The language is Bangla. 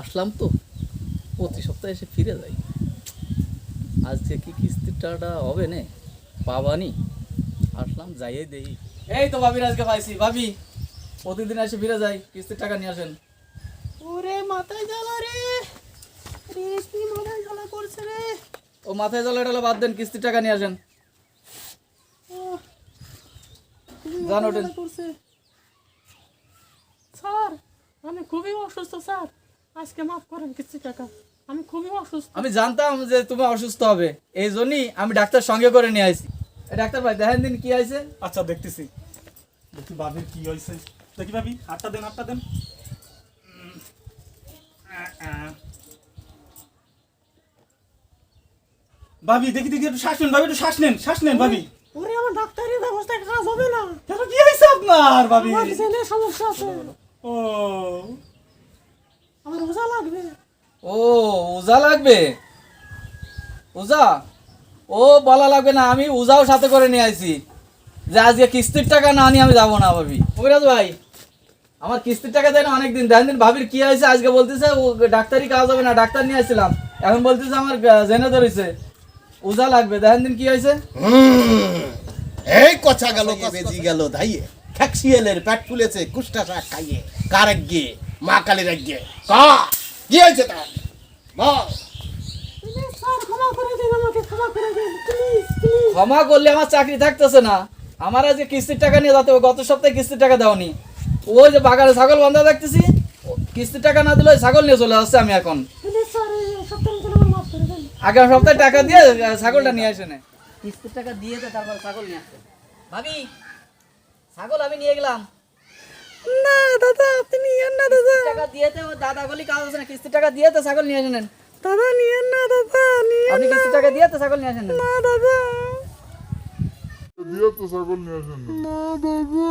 আসলাম তো। প্রতি সপ্তাহে এসে ফিরে যাই। আজকে কি কিস্তির টাকাটা হবে নে? পাবানি। আসলাম যাইয়ে দেই এই তো ভাবির আজকে পাইছি। ভাবি প্রতিদিন এসে ফিরে যাই কিস্তির টাকা নিয়ে আসেন। ওরে মাথায় জ্বালা রে। রে কি মাথায় জ্বালা করছে রে? ও মাথায় জ্বালা টালা বাদ দেন কিস্তির টাকা নিয়ে আসেন। জ্বালা করছে? স্যার আমি খুবই অসুস্থ স্যার। আজকে মাফ করেন কিছু টাকা। আমি খুবই অসুস্থ। আমি জানতাম যে তুমি অসুস্থ হবে। এই জন্যই আমি ডাক্তার সঙ্গে করে নিয়ে আসি ডাক্তার ভাই দেখেন দিন কি হয়েছে? আচ্ছা দেখতেছি। দেখি কি হয়েছে। দেখি ভাবি হাতটা দেন হাতটা দেন। ভাবি দেখি দেখি একটু শ্বাস নেন ভাবি একটু শ্বাস নেন শ্বাস নেন ভাবি। ওরে আমার ডাক্তারের ব্যবস্থায় কাজ হবে না। কেন কি হয়েছে আপনার ভাবি? আমার সমস্যা আছে। ও ও উজা লাগবে? উজা? ও বলা লাগবে না আমি উজাও সাথে করে নিয়ে আসি যে আজকে কিস্তির টাকা না নিয়ে আমি যাব না ভাবি। কবিরাজ ভাই আমার কিস্তির টাকা দেয় না অনেকদিন। দেন দিন ভাবির কি হয়েছে আজকে বলতেছে ও ডাক্তারি কাজ হবে না ডাক্তার নিয়ে আসছিলাম। এখন বলতেছে আমার জেনে ধরেছে। উজা লাগবে দেখেন দিন কি হয়েছে? এই কচা গেল বেজি গেল ধাইয়ে। খ্যাকসিয়েলের পেট ফুলেছে কুষ্টা শাক খাইয়ে কার গিয়ে মা কালীর গিয়ে কা? কি হয়েছে তার। বল। ক্ষমা করলে আমার চাকরি থাকতেছে না। আমার আজকে কিস্তির টাকা নিয়ে যেতে গত সপ্তাহে কিস্তির টাকা দেওনি। ওই যে বাগানে ছাগল বান্ধা দেখতেছি কিস্তির টাকা না দিলে ছাগল নিয়ে চলে আসছে আমি এখন। আগামী সপ্তাহে টাকা দিয়ে ছাগলটা নিয়ে আসে না। কিস্তির টাকা দিয়ে তারপর ছাগল নিয়ে আসছে ভাবি ছাগল আমি নিয়ে গেলাম। না দাদা আপনি নিয়েন না দাদা। টাকা দিয়েতে ও দাদা বলি কাজ আছে না কিস্তির টাকা দিয়ে তো ছাগল নিয়ে আসেন দাদা নিয়েন না দাদা নিয়েন আপনি কিস্তির টাকা দিয়ে তো ছাগল নিয়ে আসেন না দাদা। দিয়েতে ছাগল নিয়ে আসেন না। না দাদা।